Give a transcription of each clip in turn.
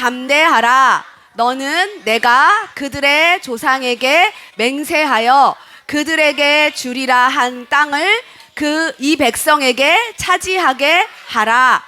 담대하라. 너는 내가 그들의 조상에게 맹세하여 그들에게 주리라 한 땅을 그 이 백성에게 차지하게 하라.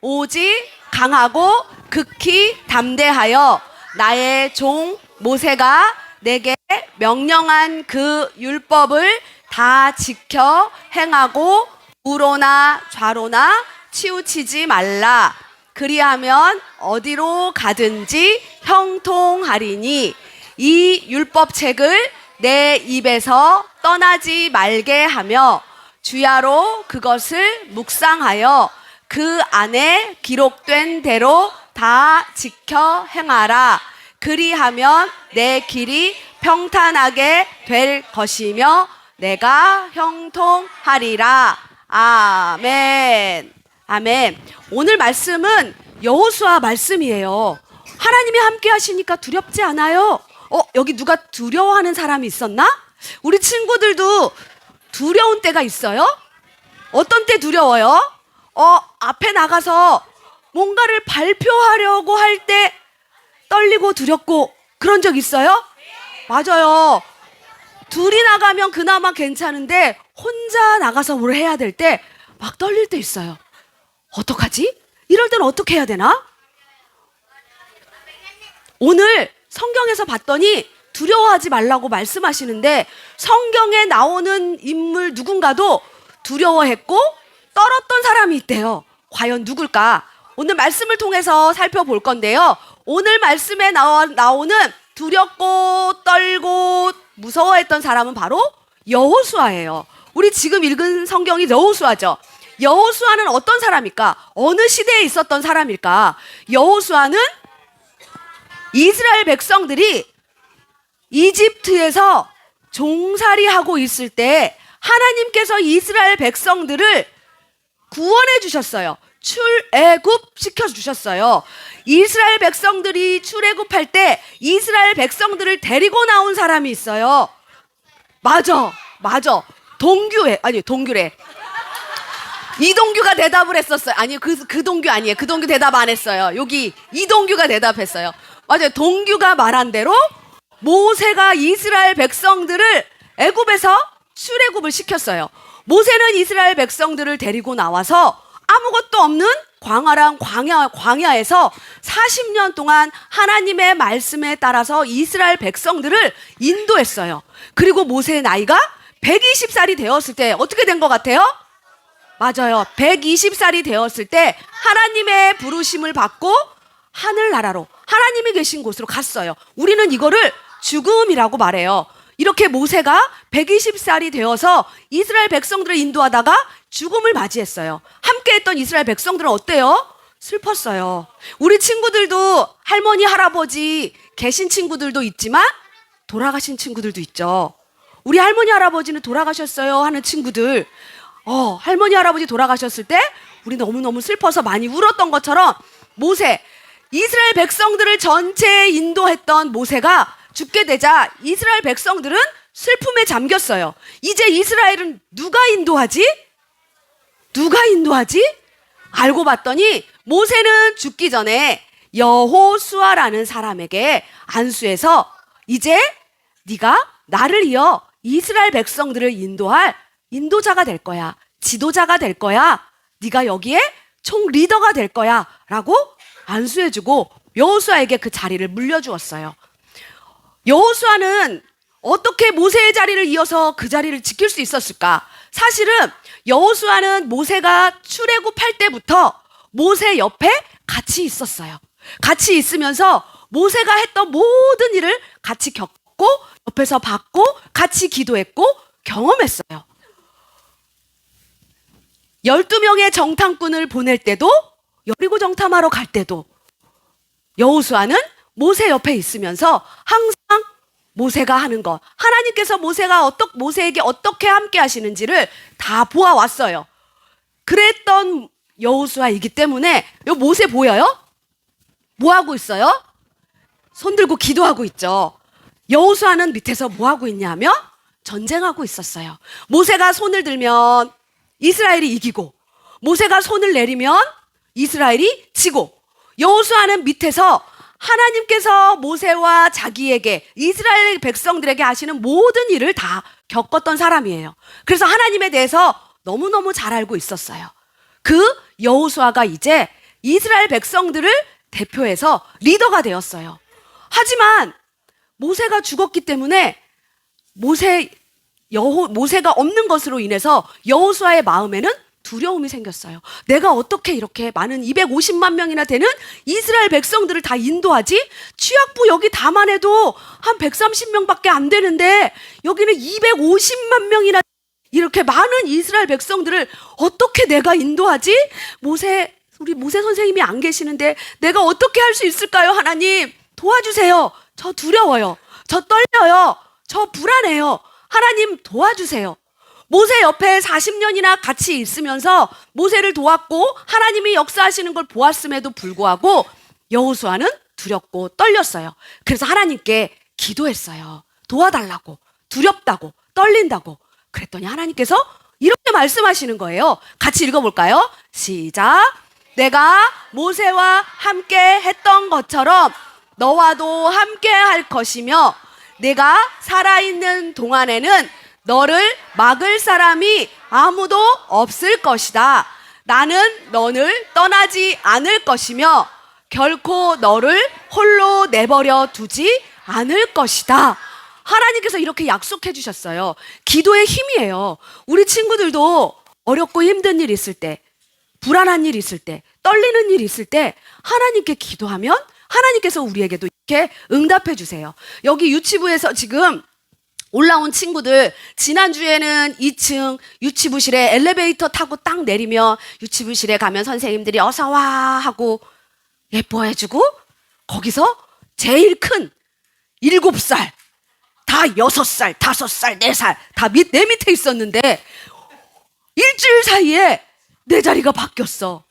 오직 강하고 극히 담대하여 나의 종 모세가 내게 명령한 그 율법을 다 지켜 행하고 우로나 좌로나 치우치지 말라. 그리하면 어디로 가든지 형통하리니 이 율법책을 내 입에서 떠나지 말게 하며 주야로 그것을 묵상하여 그 안에 기록된 대로 다 지켜 행하라. 그리하면 내 길이 평탄하게 될 것이며 내가 형통하리라. 아멘. 아멘. 오늘 말씀은 여호수아 말씀이에요. 하나님이 함께 하시니까 두렵지 않아요? 어, 여기 누가 두려워하는 사람이 있었나? 우리 친구들도 두려운 때가 있어요? 어떤 때 두려워요? 어, 앞에 나가서 뭔가를 발표하려고 할 때 떨리고 두렵고 그런 적 있어요? 맞아요. 둘이 나가면 그나마 괜찮은데 혼자 나가서 뭘 해야 될 때 막 떨릴 때 있어요. 어떡하지? 이럴 때는 어떻게 해야 되나? 오늘 성경에서 봤더니 두려워하지 말라고 말씀하시는데 성경에 나오는 인물 누군가도 두려워했고 떨었던 사람이 있대요. 과연 누굴까? 오늘 말씀을 통해서 살펴볼 건데요. 오늘 말씀에 나와, 나오는 두렵고 떨고 무서워했던 사람은 바로 여호수아예요. 우리 지금 읽은 성경이 여호수아죠. 여호수아는 어떤 사람일까? 어느 시대에 있었던 사람일까? 여호수아는 이스라엘 백성들이 이집트에서 종살이하고 있을 때 하나님께서 이스라엘 백성들을 구원해 주셨어요. 출애굽 시켜 주셨어요. 이스라엘 백성들이 출애굽할 때 이스라엘 백성들을 데리고 나온 사람이 있어요. 맞아, 맞아. 동규에 아니 동규래. 이동규가 대답을 했었어요. 아니 그, 그 동규 아니에요. 그 동규 대답 안 했어요. 여기 이동규가 대답했어요. 맞아요. 동규가 말한 대로 모세가 이스라엘 백성들을 애굽에서 출애굽을 시켰어요. 모세는 이스라엘 백성들을 데리고 나와서 아무것도 없는 광활한 광야, 광야에서 40년 동안 하나님의 말씀에 따라서 이스라엘 백성들을 인도했어요. 그리고 모세의 나이가 120살이 되었을 때 어떻게 된 것 같아요? 맞아요. 120살이 되었을 때 하나님의 부르심을 받고 하늘나라로 하나님이 계신 곳으로 갔어요. 우리는 이거를 죽음이라고 말해요. 이렇게 모세가 120살이 되어서 이스라엘 백성들을 인도하다가 죽음을 맞이했어요. 함께 했던 이스라엘 백성들은 어때요? 슬펐어요. 우리 친구들도 할머니, 할아버지 계신 친구들도 있지만 돌아가신 친구들도 있죠. 우리 할머니, 할아버지는 돌아가셨어요 하는 친구들. 어, 할머니, 할아버지 돌아가셨을 때 우리 너무너무 슬퍼서 많이 울었던 것처럼 모세, 이스라엘 백성들을 전체 인도했던 모세가 죽게 되자 이스라엘 백성들은 슬픔에 잠겼어요. 이제 이스라엘은 누가 인도하지? 누가 인도하지? 알고 봤더니 모세는 죽기 전에 여호수아라는 사람에게 안수해서 이제 네가 나를 이어 이스라엘 백성들을 인도할 인도자가 될 거야. 지도자가 될 거야. 네가 여기에 총 리더가 될 거야라고 안수해 주고 여호수아에게 그 자리를 물려주었어요. 여호수아는 어떻게 모세의 자리를 이어서 그 자리를 지킬 수 있었을까? 사실은 여호수아는 모세가 출애굽할 때부터 모세 옆에 같이 있었어요. 같이 있으면서 모세가 했던 모든 일을 같이 겪고 옆에서 봤고 같이 기도했고 경험했어요. 12명의 정탐꾼을 보낼 때도 여리고 정탐하러 갈 때도 여호수아는 모세 옆에 있으면서 항상 모세가 하는 것 하나님께서 모세가 어떻 모세에게 어떻게 함께 하시는지를 다 보아 왔어요. 그랬던 여호수아이기 때문에 요 모세 보여요? 뭐 하고 있어요? 손 들고 기도하고 있죠. 여호수아는 밑에서 뭐 하고 있냐면 전쟁하고 있었어요. 모세가 손을 들면 이스라엘이 이기고 모세가 손을 내리면 이스라엘이 지고 여호수아는 밑에서 하나님께서 모세와 자기에게 이스라엘 백성들에게 하시는 모든 일을 다 겪었던 사람이에요. 그래서 하나님에 대해서 너무너무 잘 알고 있었어요. 그 여호수아가 이제 이스라엘 백성들을 대표해서 리더가 되었어요. 하지만 모세가 죽었기 때문에 모세 여호 모세가 없는 것으로 인해서 여호수아의 마음에는 두려움이 생겼어요. 내가 어떻게 이렇게 많은 250만 명이나 되는 이스라엘 백성들을 다 인도하지? 취약부 여기 다만 해도 한 130명밖에 안 되는데 여기는 250만 명이나 이렇게 많은 이스라엘 백성들을 어떻게 내가 인도하지? 모세 우리 모세 선생님이 안 계시는데 내가 어떻게 할 수 있을까요? 하나님 도와주세요. 저 두려워요. 저 떨려요. 저 불안해요. 하나님 도와주세요. 모세 옆에 40년이나 같이 있으면서 모세를 도왔고 하나님이 역사하시는 걸 보았음에도 불구하고 여호수아는 두렵고 떨렸어요. 그래서 하나님께 기도했어요. 도와달라고 두렵다고 떨린다고 그랬더니 하나님께서 이렇게 말씀하시는 거예요. 같이 읽어볼까요? 시작. 내가 모세와 함께 했던 것처럼 너와도 함께 할 것이며 내가 살아있는 동안에는 너를 막을 사람이 아무도 없을 것이다. 나는 너를 떠나지 않을 것이며 결코 너를 홀로 내버려 두지 않을 것이다. 하나님께서 이렇게 약속해 주셨어요. 기도의 힘이에요. 우리 친구들도 어렵고 힘든 일 있을 때, 불안한 일 있을 때, 떨리는 일 있을 때 하나님께 기도하면 하나님께서 우리에게도 이렇게 응답해 주세요. 여기 유치부에서 지금 올라온 친구들 지난주에는 2층 유치부실에 엘리베이터 타고 딱 내리면 유치부실에 가면 선생님들이 어서 와 하고 예뻐해 주고 거기서 제일 큰 일곱 살, 다 여섯 살, 다섯 살, 네 살, 다 밑, 내 밑에 있었는데 일주일 사이에 내 자리가 바뀌었어.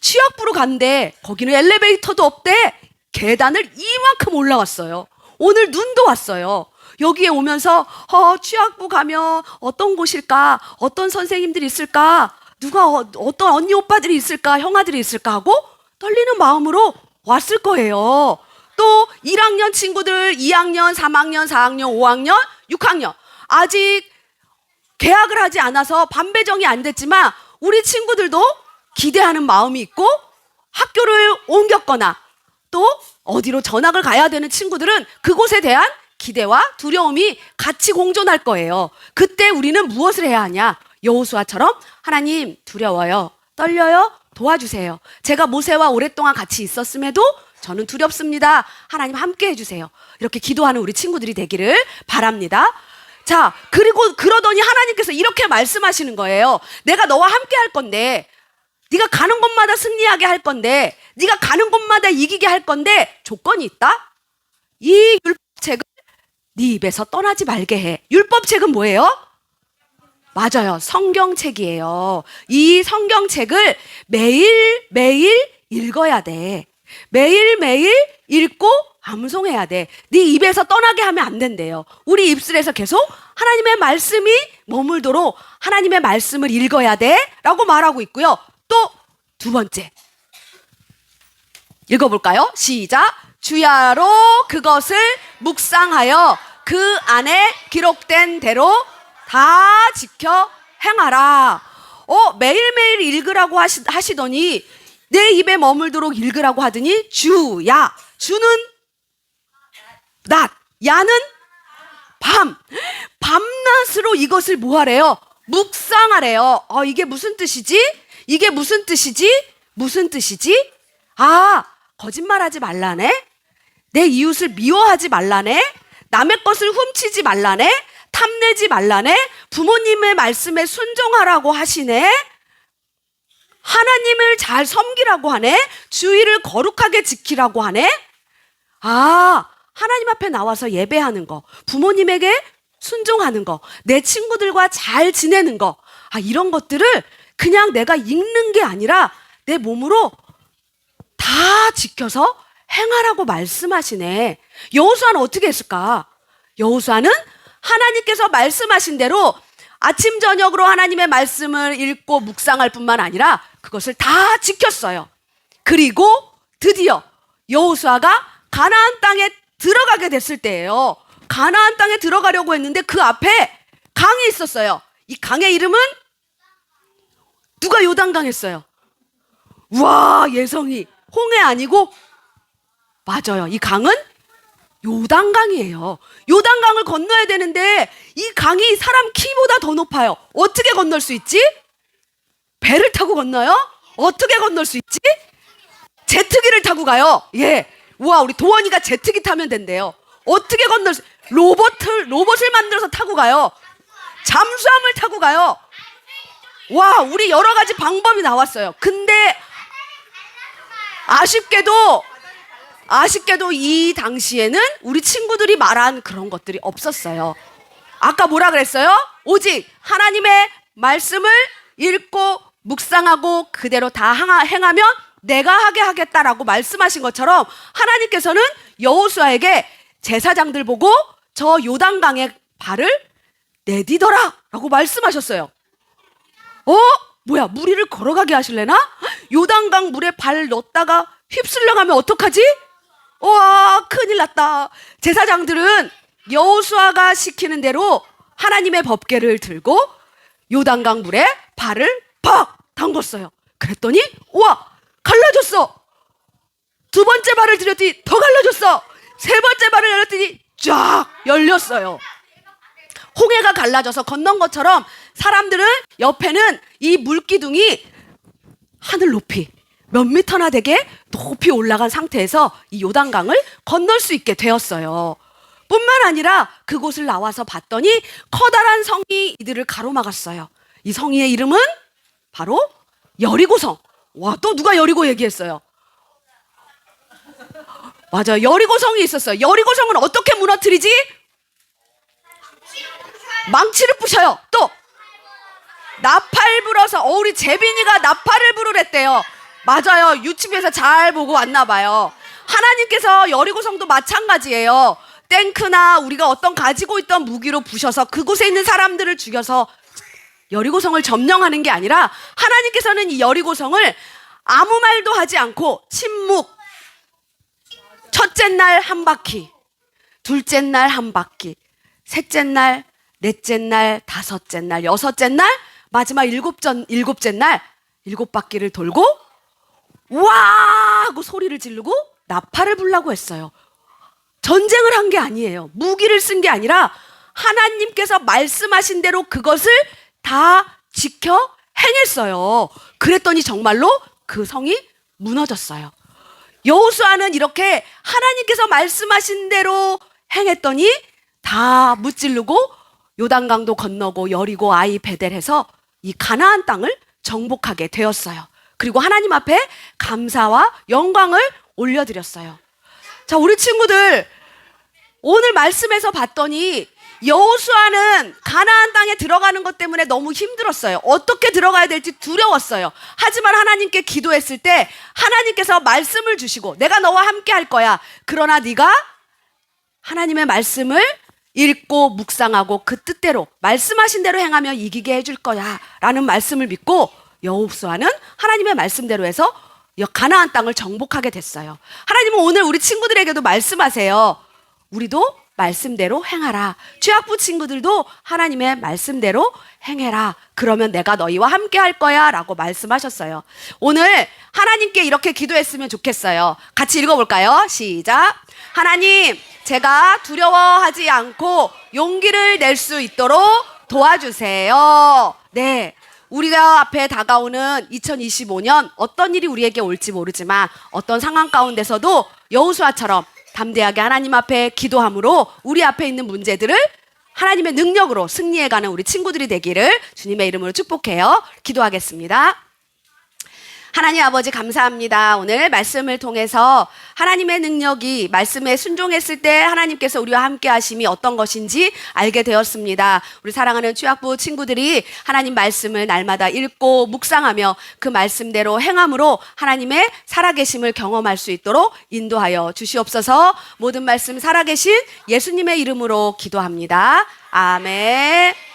취약부로 간대. 거기는 엘리베이터도 없대. 계단을 이만큼 올라왔어요. 오늘 눈도 왔어요. 여기에 오면서 어, 취약부 가면 어떤 곳일까? 어떤 선생님들이 있을까? 누가 어, 어떤 언니 오빠들이 있을까? 형아들이 있을까 하고 떨리는 마음으로 왔을 거예요. 또 1학년 친구들 2학년, 3학년, 4학년, 5학년, 6학년 아직 계약을 하지 않아서 반배정이 안 됐지만 우리 친구들도 기대하는 마음이 있고 학교를 옮겼거나 또 어디로 전학을 가야 되는 친구들은 그곳에 대한 기대와 두려움이 같이 공존할 거예요. 그때 우리는 무엇을 해야 하냐? 여호수아처럼 하나님 두려워요. 떨려요? 도와주세요. 제가 모세와 오랫동안 같이 있었음에도 저는 두렵습니다. 하나님 함께 해주세요. 이렇게 기도하는 우리 친구들이 되기를 바랍니다. 자, 그리고 그러더니 하나님께서 이렇게 말씀하시는 거예요. 내가 너와 함께 할 건데, 네가 가는 곳마다 승리하게 할 건데, 네가 가는 곳마다 이기게 할 건데 조건이 있다. 이 율법책을 네 입에서 떠나지 말게 해. 율법책은 뭐예요? 맞아요. 성경책이에요. 이 성경책을 매일 매일 읽어야 돼. 매일 매일 읽고 암송해야 돼. 네 입에서 떠나게 하면 안 된대요. 우리 입술에서 계속 하나님의 말씀이 머물도록 하나님의 말씀을 읽어야 돼라고 말하고 있고요. 또 두 번째. 읽어볼까요? 시작. 주야로 그것을 묵상하여 그 안에 기록된 대로 다 지켜 행하라. 어, 매일매일 읽으라고 하시, 하시더니 내 입에 머물도록 읽으라고 하더니 주야. 주는 낮. 야는 밤. 밤낮으로 이것을 뭐 하래요? 묵상하래요. 어, 이게 무슨 뜻이지? 이게 무슨 뜻이지? 무슨 뜻이지? 아, 거짓말하지 말라네? 내 이웃을 미워하지 말라네? 남의 것을 훔치지 말라네? 탐내지 말라네? 부모님의 말씀에 순종하라고 하시네? 하나님을 잘 섬기라고 하네? 주의를 거룩하게 지키라고 하네? 아, 하나님 앞에 나와서 예배하는 거, 부모님에게 순종하는 거, 내 친구들과 잘 지내는 거, 아, 이런 것들을 그냥 내가 읽는 게 아니라 내 몸으로 다 지켜서 행하라고 말씀하시네. 여호수아는 어떻게 했을까? 여호수아는 하나님께서 말씀하신 대로 아침 저녁으로 하나님의 말씀을 읽고 묵상할 뿐만 아니라 그것을 다 지켰어요. 그리고 드디어 여호수아가 가나안 땅에 들어가게 됐을 때예요. 가나안 땅에 들어가려고 했는데 그 앞에 강이 있었어요. 이 강의 이름은 누가 요단강했어요. 와 예성이 홍해 아니고 맞아요. 이 강은 요단강이에요. 요단강을 건너야 되는데 이 강이 사람 키보다 더 높아요. 어떻게 건널 수 있지? 배를 타고 건너요? 어떻게 건널 수 있지? 제트기를 타고 가요. 예. 우와, 우리 도원이가 제트기 타면 된대요. 어떻게 건널 수, 로봇을, 로봇을 만들어서 타고 가요. 잠수함을 타고 가요. 와, 우리 여러 가지 방법이 나왔어요. 근데 아쉽게도 아쉽게도 이 당시에는 우리 친구들이 말한 그런 것들이 없었어요. 아까 뭐라 그랬어요? 오직 하나님의 말씀을 읽고 묵상하고 그대로 다 행하면 내가 하게 하겠다라고 말씀하신 것처럼 하나님께서는 여호수아에게 제사장들 보고 저 요단강에 발을 내디더라라고 말씀하셨어요. 어? 뭐야 무리를 걸어가게 하실래나? 요단강 물에 발 넣었다가 휩쓸려 가면 어떡하지? 와 큰일 났다. 제사장들은 여호수아가 시키는 대로 하나님의 법궤를 들고 요단강 물에 발을 팍 담궜어요. 그랬더니 와 갈라졌어. 두 번째 발을 들였더니 더 갈라졌어. 세 번째 발을 열었더니 쫙 열렸어요. 홍해가 갈라져서 건넌 것처럼 사람들은 옆에는 이 물기둥이 하늘 높이 몇 미터나 되게 높이 올라간 상태에서 이 요단강을 건널 수 있게 되었어요. 뿐만 아니라 그곳을 나와서 봤더니 커다란 성이 이들을 가로막았어요. 이 성의 이름은 바로 여리고성. 와, 또 누가 여리고 얘기했어요? 맞아요. 여리고성이 있었어요. 여리고성은 어떻게 무너뜨리지? 망치를 부셔요. 또 나팔 불어서 어 우리 재빈이가 나팔을 부르랬대요. 맞아요. 유튜브에서 잘 보고 왔나 봐요. 하나님께서 여리고성도 마찬가지예요. 탱크나 우리가 어떤 가지고 있던 무기로 부셔서 그곳에 있는 사람들을 죽여서 여리고성을 점령하는 게 아니라 하나님께서는 이 여리고성을 아무 말도 하지 않고 침묵 첫째 날 한 바퀴 둘째 날 한 바퀴 셋째 날 넷째 날 다섯째 날 여섯째 날 마지막 일곱 전 일곱째 날 일곱 바퀴를 돌고 와 하고 소리를 지르고 나팔을 불라고 했어요. 전쟁을 한 게 아니에요. 무기를 쓴 게 아니라 하나님께서 말씀하신 대로 그것을 다 지켜 행했어요. 그랬더니 정말로 그 성이 무너졌어요. 여호수아는 이렇게 하나님께서 말씀하신 대로 행했더니 다 무찌르고 요단강도 건너고 여리고 아이 베델해서 이 가나안 땅을 정복하게 되었어요. 그리고 하나님 앞에 감사와 영광을 올려드렸어요. 자, 우리 친구들 오늘 말씀에서 봤더니 여호수아는 가나안 땅에 들어가는 것 때문에 너무 힘들었어요. 어떻게 들어가야 될지 두려웠어요. 하지만 하나님께 기도했을 때 하나님께서 말씀을 주시고 내가 너와 함께 할 거야. 그러나 네가 하나님의 말씀을 읽고 묵상하고 그 뜻대로 말씀하신 대로 행하면 이기게 해줄 거야 라는 말씀을 믿고 여호수아는 하나님의 말씀대로 해서 가나안 땅을 정복하게 됐어요. 하나님은 오늘 우리 친구들에게도 말씀하세요. 우리도 말씀대로 행하라. 취학부 친구들도 하나님의 말씀대로 행해라. 그러면 내가 너희와 함께 할 거야. 라고 말씀하셨어요. 오늘 하나님께 이렇게 기도했으면 좋겠어요. 같이 읽어볼까요? 시작. 하나님, 제가 두려워하지 않고 용기를 낼 수 있도록 도와주세요. 네. 우리가 앞에 다가오는 2025년 어떤 일이 우리에게 올지 모르지만 어떤 상황 가운데서도 여호수아처럼 담대하게 하나님 앞에 기도함으로 우리 앞에 있는 문제들을 하나님의 능력으로 승리해가는 우리 친구들이 되기를 주님의 이름으로 축복해요. 기도하겠습니다. 하나님 아버지 감사합니다. 오늘 말씀을 통해서 하나님의 능력이 말씀에 순종했을 때 하나님께서 우리와 함께 하심이 어떤 것인지 알게 되었습니다. 우리 사랑하는 취학부 친구들이 하나님 말씀을 날마다 읽고 묵상하며 그 말씀대로 행함으로 하나님의 살아계심을 경험할 수 있도록 인도하여 주시옵소서 모든 말씀 살아계신 예수님의 이름으로 기도합니다. 아멘.